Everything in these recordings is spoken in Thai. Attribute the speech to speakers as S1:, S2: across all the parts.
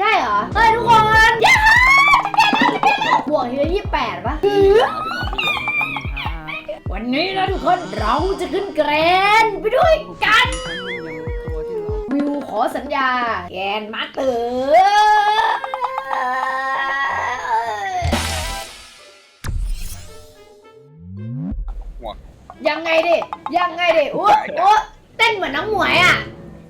S1: ใช่เหรอเฮ้ยทุกคนย้าบวกทีละยี่แปดปะวันนี้นะทุกคนเราจะขึ้นเกรนไปด้วยกัน วิวขอสัญญา แกนมาเตอยังไงดิ ยังไงดิโอ้โอ้เต้นเหมือนน้องหมวยอะ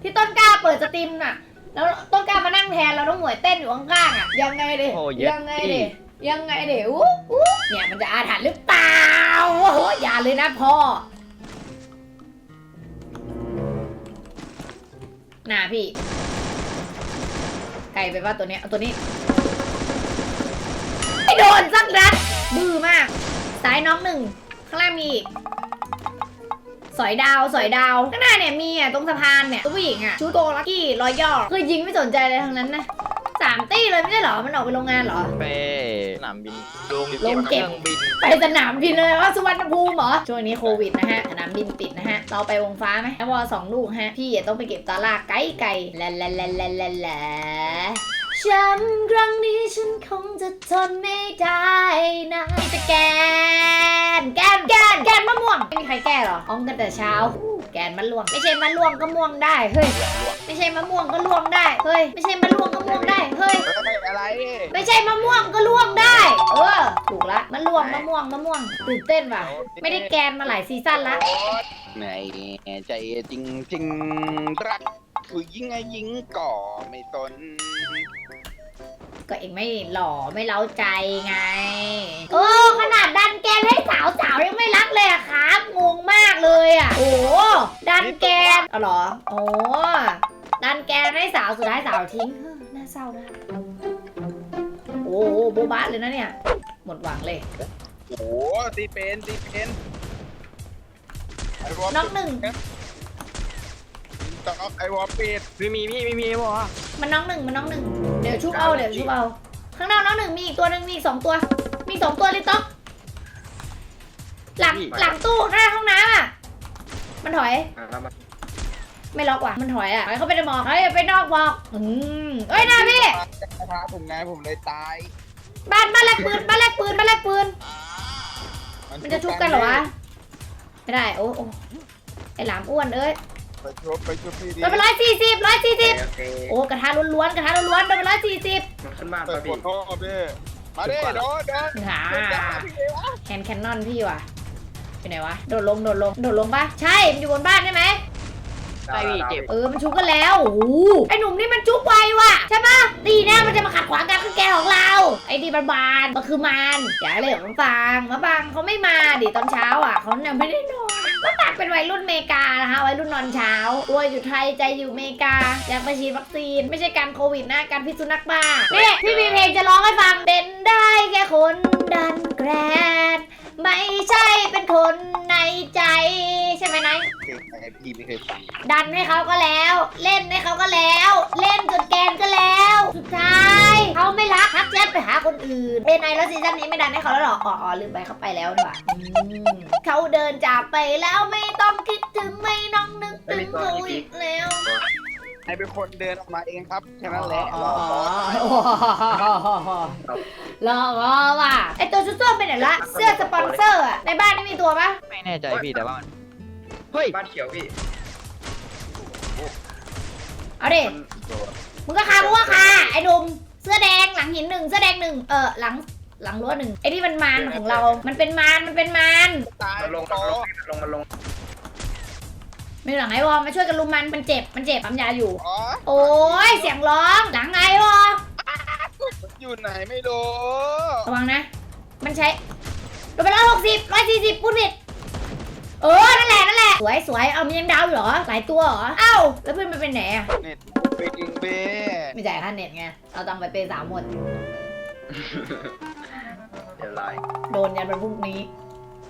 S1: ที่ต้นกล้าเปิดสตรีมน่ะ แล้วต้นกล้ามานั่งแทนแล้วน้องหมวยเต้นอยู่ข้างๆอะยังไงดิ
S2: โอ้เย็ด
S1: ยังไงดิยังไงดิอู้อู้เนี่ยมันจะอาถรรพ์หรือเปล่าโอ้โหอย่าเลยนะพ่อน่าพี่ ไกลไปว่าตัวเนี้ยเอาตัวนี้ไม่โดนสักนัดบื้อมากซ้ายน้องหนึ่งข้างล่างมีอีก สอยดาวสอยดาวข้างหน้าเนี่ยมีอะตรงสะพานเนี่ยตัวผู้หญิงอะชูโตลักกี้รอยย่อคือยิงไม่สนใจเลยทั้งนั้นนะสามตี้เลยไม่ใช่เหรอ มันออกไปโรงงานเหรอ
S2: ไปสนามบินลง
S1: ลงเก็บ
S2: ครื่องบิน
S1: ไปสนามบินเลยว่าสุวรรณภูมิเหรอ ช่วงนี้โควิดนะฮะ สนามบินปิดนะฮะ เราไปวงฟ้าไหมแล้ววอสองลูกฮะ พี่อย่าต้องไปเก็บตาลากไกลไกลๆละละละละละละฉันครั้งนี้ฉันคงจะทนไม่ได้นะจะแกน แกน แกน แกนมะม่วง ไม่มีใครแก้หรออ้องกันแต่เช้าอู้แกนมะม่วง ไม่ใช่มะม่วงก็ม่วงได้ เฮ้ย ไม่ใช่มะม่วงก็ล่วงได้ เฮ้ย ไม่ใช่มะม่วงก็ม่วงได้ เฮ้ย
S3: ไม่อะไร
S1: ไม่ใช่มะม่วงก็ล่วงได้ เออ ถูกละ มะล่วงมะม่วงมะม่วง ตื่นเต้นว่ะ ไม่ได้แกนมาหลายซีซั่นละ
S3: ไหนใจจริงจริงรักคือยิงไงยิงก่อไม่ตน
S1: ก็เองไม่หล่อไม่เล้าใจไง โอ้ขนาดดันแกนให้สาวสาวๆยังไม่รักเลยอะครับงงมากเลยอะโอ้ดันแกนเอาเหรอโอ้ดันแกนให้สาวสุดท้ายสาวทิ้งเฮ้อน่าเศร้าด้วยโอ้โหโบบะเลยนะเนี่ย หมดหวังเลย
S3: โอ้ตีเป็นตีเป็นไอ้วอล
S1: น้องหนึ่ง
S3: ต้องเอาไอ้วอลปิด
S2: ไม่มีพี่ไม่มีบอกว่า
S1: มันน้องหนึ่งมันน้องหนึ่งเดี๋ยวชุบเอาเดี๋ยวชุบเอาข้างนอกน้องหนึ่งมีอีกตัวหนึ่งมีอีกสองตัว มีสองตัวเลยต๊อกหลังหลังตู้หน้าห้องน้ำอะมันถอยไม่ล็อกว่ะมันถอยอะถอยเข้าไปในหมอกเฮ้ยไปนอกหมอกอืมเอ้ยหน้าพี่
S3: กระทะผมไงผมเลยตาย
S1: บ้านบ้านแลกปืนบ้านแลกปืนบ้านแลกปืน มันจะชุบกันเหรอวะไม่ได้โอ้โอ้ไอหลามอ้วนเอ้ย
S3: ไปชุบไปชุบพี่ดี
S1: โดนไปร้อยสี่สิบร้อยสี่สิบ
S4: โอเค
S1: โอ้กระทะล้วนๆกระทะล้วนๆโดนไปร้อยสี่สิบ
S4: มันขึ้นบ้าน
S3: เปิด
S4: ป่ะ
S3: ก
S4: พี่
S3: ดโทษพี่มาดิโดนโดน
S1: หา
S3: โดนยัดมาพี่เอวะ
S1: แฮนด์แคนนอนพี่ว่ะอยู่ไหนวะโดดลงโดดลงโดดลงปะใช่มันอยู่บนบ้านใช่ไหม
S2: ใช่พี่เจ็บ
S1: เออมันชุบกันแล้วโอ้โหไอหนุ่มนี่มันชุบไวว่ะใช่ปะตีแน่มันจะมาขัดขวางการขึ้นแกนของเรา ไอ้ดีบานบานมันคือมันอย่าเลยของมาฟังมาฟังเขาไม่มาดิตอนเช้าอะเขาเนี่ยไม่ได้นอนมาฟัง เป็นวัยรุ่นเมกานะคะวัยรุ่นนอนเช้าตัวอยู่ไทยใจอยู่เมกา อยากไปฉีดวัคซีน ไม่ใช่การโควิดนะการพิษสุนัขบ้านี่พี่มีเพลงจะร้องให้ฟังเป็นได้แค่คนดันแกรด ไม่ใช่เป็นคนในใจ ใช่ไหมไนาย
S3: ไอ้พี่ไม่เคยฟัง
S1: ดันให้เขาก็แล้ว เล่นให้เขาก็แล้ว เล่นจนแกนก็แล้ว สุดท้ายเขาไม่รักทักแชทไปหาคนอื่นเอ็นไอแล้วซีซั่นนี้ไม่ดันให้เขาแล้วหรออ๋ออ๋อลืมไปเขาไปแล้วดีกว่าอืมเขาเดินจากไปแล้วไม่ต้องคิดถึงไม่ต้องนึกถึงเขาอีกแล้ว
S3: ไอ้เป็นคนเดินออกมาเองครับแค่นั้นแหละ
S1: อ๋อรอรอว่ะไอตัวชุดส้มไปไหนละ เสื้อสปอนเซอร์อะในบ้านนี่มีตัวปะ
S2: ไม่แน่ใจพี่แต่ว่ามันเฮ้ย
S4: บ้านเขียวพี่
S1: เอาดิ มึงก็คามึงก็คาไอ้หนุ่มเสื้อแดงหลังหินหนึ่งเสื้อแดงหนึ่งเออหลังหลังรั้วหนึ่งไอ้นี่มันมารของเรา มันเป็นมารมันเป็นมาร
S3: ตาย
S4: มันลง
S3: โต
S4: มันลงมันลงมันลง
S1: ไม่หลังไอ้วอมาช่วยกันลุมมันมันเจ็บมันเจ็บปั๊มยาอยู่
S3: อ๋อ
S1: โอ้ยเสียงร้องหลังไอ้วอ
S3: อยู่ไหนไม่รู้
S1: ระวังนะ มันใช้โดนไปร้อยหกสิบร้อยสี่สิบพูดผิดเออนั่นแหละนั่นแหละสวยสวยเอามียังดาวอยู่เหรอหลายตัวเหรอเอ้าแล้วเพื่อนมันเป็นไหนอะ
S3: เน็ตไปยิงเบ้
S1: ไม่จ่ายค่าเน็ตไงเอาตังค์ไปเปย์สามหมด
S4: เดี๋ยวไลน์
S1: โดนยันวันพรุ่งนี้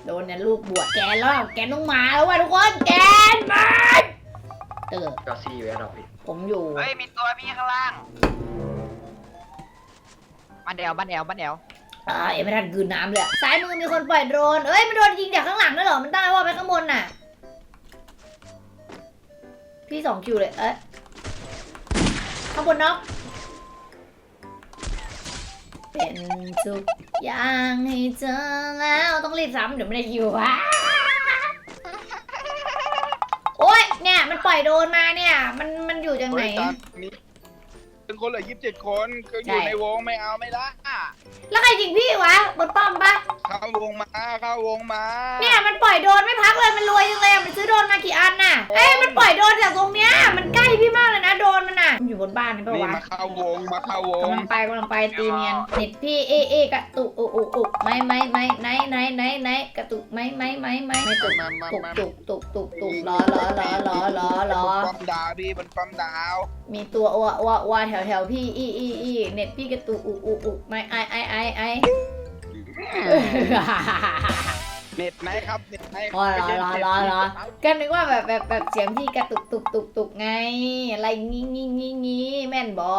S1: โดนยันลูกบวชแกนแล้ว แกนต้องมาแล้วว่ะทุกคน แกนมาเออ
S4: ก็ซีอยู่แอร์ดรอปพี่
S1: ผมอยู่
S2: เฮ้ย มีตัวพี่ข้างล่างบ้านแอลบ้านแอลบ้านแอล
S1: อ่ายังไม่ทันกืนน้ำเลยอะซ้ายมือมีคนปล่อยโดรนเอ้ย มันโดนยิงจากข้างหลังด้วยเหรอ มันตั้งไว้ว่าไปข้างบนน่ะ พี่สองคิวเลย เอ๊ะข้างบนน็อก เป็นทุกอย่างให้เธอแล้ว ต้องรีบซ้ำเดี๋ยวไม่ได้อยู่วะโอ๊ยเนี่ย มันปล่อยโดนมาเนี่ย มันมันอยู่จังไหน
S3: ตอนนี้ เป็นคนเหลือยี่สิบเจ็ดคนคืออยู่
S1: ใช่
S3: ในวงไม่เอาไม่ละ
S1: แล้วใครยิงพี่วะบนป้อมปะ
S3: เข้าวงมาเข้าวงมา
S1: เนี่ยมันปล่อยโดรนไม่พักเลยมันรวยจังเลยอะมันซื้อโดรนมากี่อันน่ะเอ้ยมันปล่อยโดรนจากตรงเนี้ยมันใกล้พี่มากเลยนะโดรนมันน่ะมันอยู่บนบ้านนี่ปะ
S3: นี่
S1: วะ
S3: มาเข้าวงมาเข้าวง
S1: กำลังไปกำลังไปตีเนียนเน็ตพี่เอเอกระตุกอุอุอุไม่ไม่ไม่ไหนไหนไหนไหนกระตุกไม่ไม่ไม่ไม่ไม่ตุก
S3: มามา
S1: ตุก
S3: มา
S1: ตุกตุกตุกตุกล้อล้อล้อล้อล้อล้อ
S3: ปั๊มดาวพี่บนปั๊มดาว
S1: มีตัวอ้วอ้วอ้วแถวแถวพี่อีอีอีเน็ตพี่กระตุกอุอุอุไม่ไอไอไอไอ
S3: เน็ตไหนครับเน็ตไหน
S1: อ๋อเหรอเหรอเหรอเหรอก็นึกว่าแบบแบบแบบเสียงพี่กระตุกตุกตุกตุกไง อะไรงี้งี้งี้งี้แม่นบอ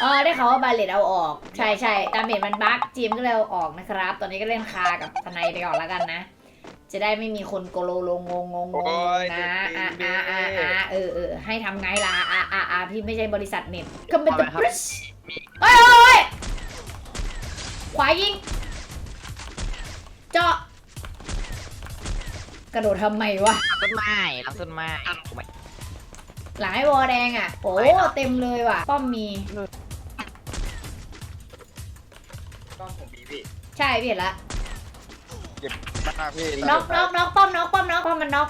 S1: เออได้เขาวว่าบาเลตเอาออก ใช่ใช่ตามเห็นมันบั๊กจีมก็เลยเอาออกนะครับ ตอนนี้ก็เล่นคากับทนายไปก่อนแล้วกันนะ จะได้ไม่มีคนโกโลโลงงงงงงนะอะอะอะอะเออเออให้ทำไงล่ะอะอะอะพี่ไม่ใช่บริษัทเน็ตก็เป็นตัวบริษัทเอ้ยเอ้ยขวายิง เจาะกระโดดทำไมวะ
S2: ต้นไม้หลังต้นไม้
S1: หลังไอ้วอแดงอะ โอ้เต็มเลยว่ะ ป้อมมี
S4: ต้องผมมีพี่
S1: ใช่พี่เห็นละ
S3: มาพี่
S1: น็อกน็อกน็อกป้อมน็อกป้อมน็อกป้อมมันน็อก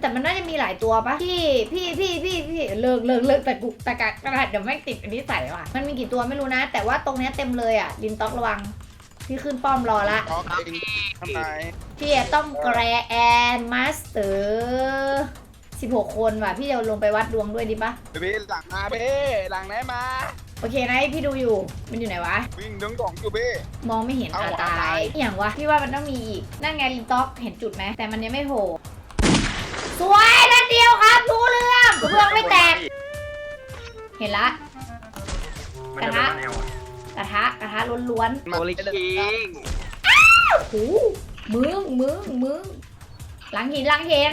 S1: แต่มันน่าจะมีหลายตัวปะพี่พี่พี่พี่พี่เลิกเลิกเลิกแต่กุแต่กะกระดาษเดี๋ยวไม่งติดอันนี้ใส่ว่ะมันมีกี่ตัวไม่รู้นะ แต่ว่าตรงเนี้ยเต็มเลยอะลินต็อกระวังพี่ขึ้นป้อมรอละ
S3: น็อกเองทำไม
S1: พี่จะต้องแกรแอนมาสเตอร์16คนว่ะ พี่จะลงไปวัดดวงด้วยดีปะ
S3: พี่หลังมาพี่หลังไหนมา
S1: โอเคนะพี่ดูอยู่ มันอยู่ไหนวะ
S3: วิ่งดึงกล่องอยู่พี่
S1: มองไม่เห็น
S3: เอา
S1: อา
S3: หัว
S1: ตา
S3: ตาย ย
S1: อย่างวะพี่ว่ามันต้องมีอีก นั่นไงลินต็อกเห็นจุดไหมแต่มันยังไม่โผล่สวยนัดเดียวครับรู้เรื่องเพื่องไม่แตก เห็นละ
S4: มันจะเป็นแนวอะ
S1: กระทะกระทะล้วน
S2: โมลิคิง
S1: ๆโอ้โหมึงมึงมึงหลังหินหลังเห็น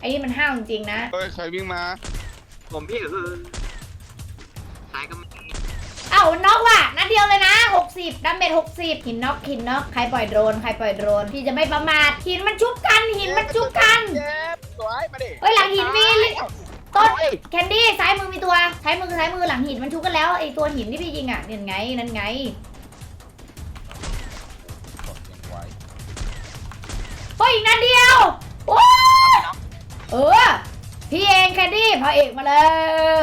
S1: ไอ้นี่มันห้าวจริงๆนะ
S3: เฮ้ยใครวิ่งมา
S2: ผมพี่ก็คือสายก็ไม่
S1: เอ้าน็อกว่ะนัดเดียวเลยนะ 60ดาเมจ60หินน็อกหินน็อกใครปล่อยโดรนใครปล่อยโดรนพี่จะไม่ประมาทหินมันชุบกันหินมันชุบกัน
S3: เจ็บสวยมาดิ
S1: เฮ้ยหลังหินมีลิต้น
S2: เฮ้ย
S1: แคนดี้ซ้ายมือมีตัวซ้ายมือซ้ายมือหลังหินมันชุบกันแล้วไอ้ตัวหินที่พี่ยิงอะนั่นไงนั่นไงเฮ้ยอีกนัดเดียวโอ้เออ พี่เองแคนดี้พอเอกมาแล้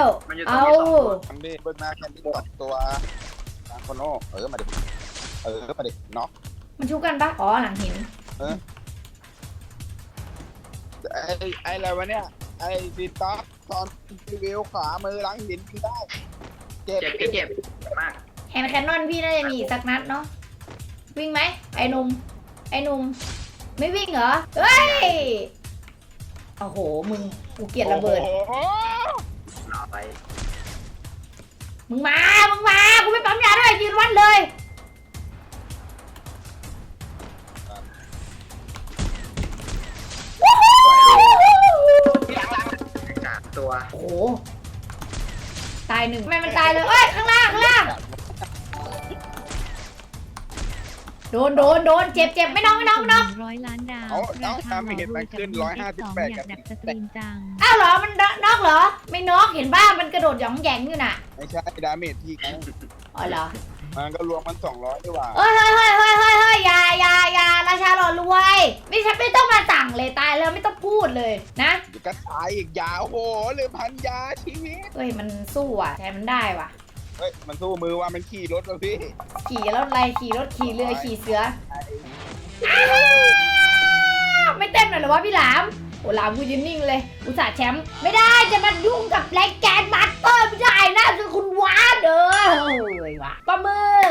S1: ว
S4: มันอยู่ตรง
S1: เอา
S4: นี้สองตัว
S3: ทำดิเบิร์ดมาแคนดี้สองตัวทางโคโน่เออมาดิเออมาดิน็อก
S1: มันชุบกันปะอ๋อหลังหิน
S3: ไอ้ไอ้อะไรวะเนี่ยไอ้ดีต็อกตอนรีวิวขวามือหลังหินกินได้เจ็บ
S4: เจ็บพี่เจ็บมาก
S1: แฮนด์แคนนอนพี่น่าจะมีอีกสักนัดเนาะวิ่งไหมไอ้หนุ่มไอ้หนุ่มไม่วิ่งเหรอเฮ้ย โอ้โห มึงกูเกลียดระเบิด
S3: โอ้โห
S4: หนาไป
S1: มึงมา มึงมา กูไม่ปั๊มยาด้วยยืนวัดเลยวู้ฮู้
S2: พี่หลังหลัง
S4: สามตัว
S1: โอ้โห ตายหนึ่งทำไมมันตายเลยเอ้ย ข้างล่าง ข้างล่าง โดนโดนโดนเจ็บเจ็บไม่น้องไม่น้องไม่น้อง
S5: ร้อยล้านดาว
S3: เอา
S5: รา
S3: เอา
S5: คา
S3: ทำให้เห็นมันขึ้น
S5: หม
S3: ร้
S5: อ
S3: อย
S5: ดู
S3: ห้าสิบ
S5: สอง
S3: แปด
S5: อยากดักสตรีมจัง
S1: อ้าวเหรอมันนอกเหรอ ไม่นอกเห็นบ้ามันกระโดดหยองแหยงอยู่น่ะ
S3: ไม่ใช่ดาเมจที่ไง
S1: อ๋อเหรอ
S3: มันก็รวมมันสองร้อยดีกว่า
S1: เฮ้ยเฮ้ยเฮ้ยเฮ้ยเฮ้ยเฮ้ยอย่าอย่าอย่าราชาหล่อรวยไม่ใช่ไม่ต้องมาสั่งเลยตายแล้วไม่ต้องพูดเลยนะ
S3: เดี๋ยวก็ตายอีกยาวโหหรือพันยาชีวิต
S1: เฮ้ยมันสู้อะใช้มันได้ว่ะ
S3: เฮ้ย มันสู้มือว่ามันขี่รถวะพี่
S1: ขี่รถอะไรขี่รถขี่เรือขี่เสืออ้าวไม่เต้นหน่อยเหรอวะพี่หลามโอ้หลามกูยืนนิ่งเลย อุตส่าห์แชมป์ไม่ได้จะมายุ่งกับแรงแกนมาสเตอร์ไม่ได้นะคือคุณวาดเด้อโอ้ยว่ะประมือ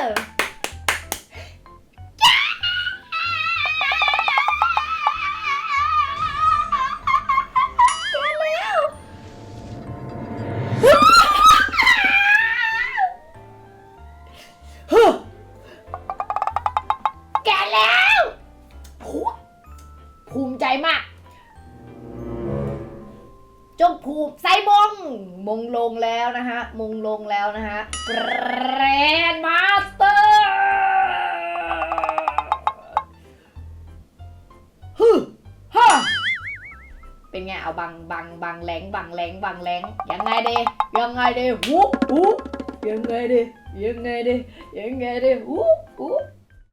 S1: แกรนมาสเตอร์ฮึฮ่าเป็นไง เอาบังบังบังแหลงบังแหลงบังแหลงยังไงดียังไงดีหูหูยังไงดียังไงดียังไงดีหูหู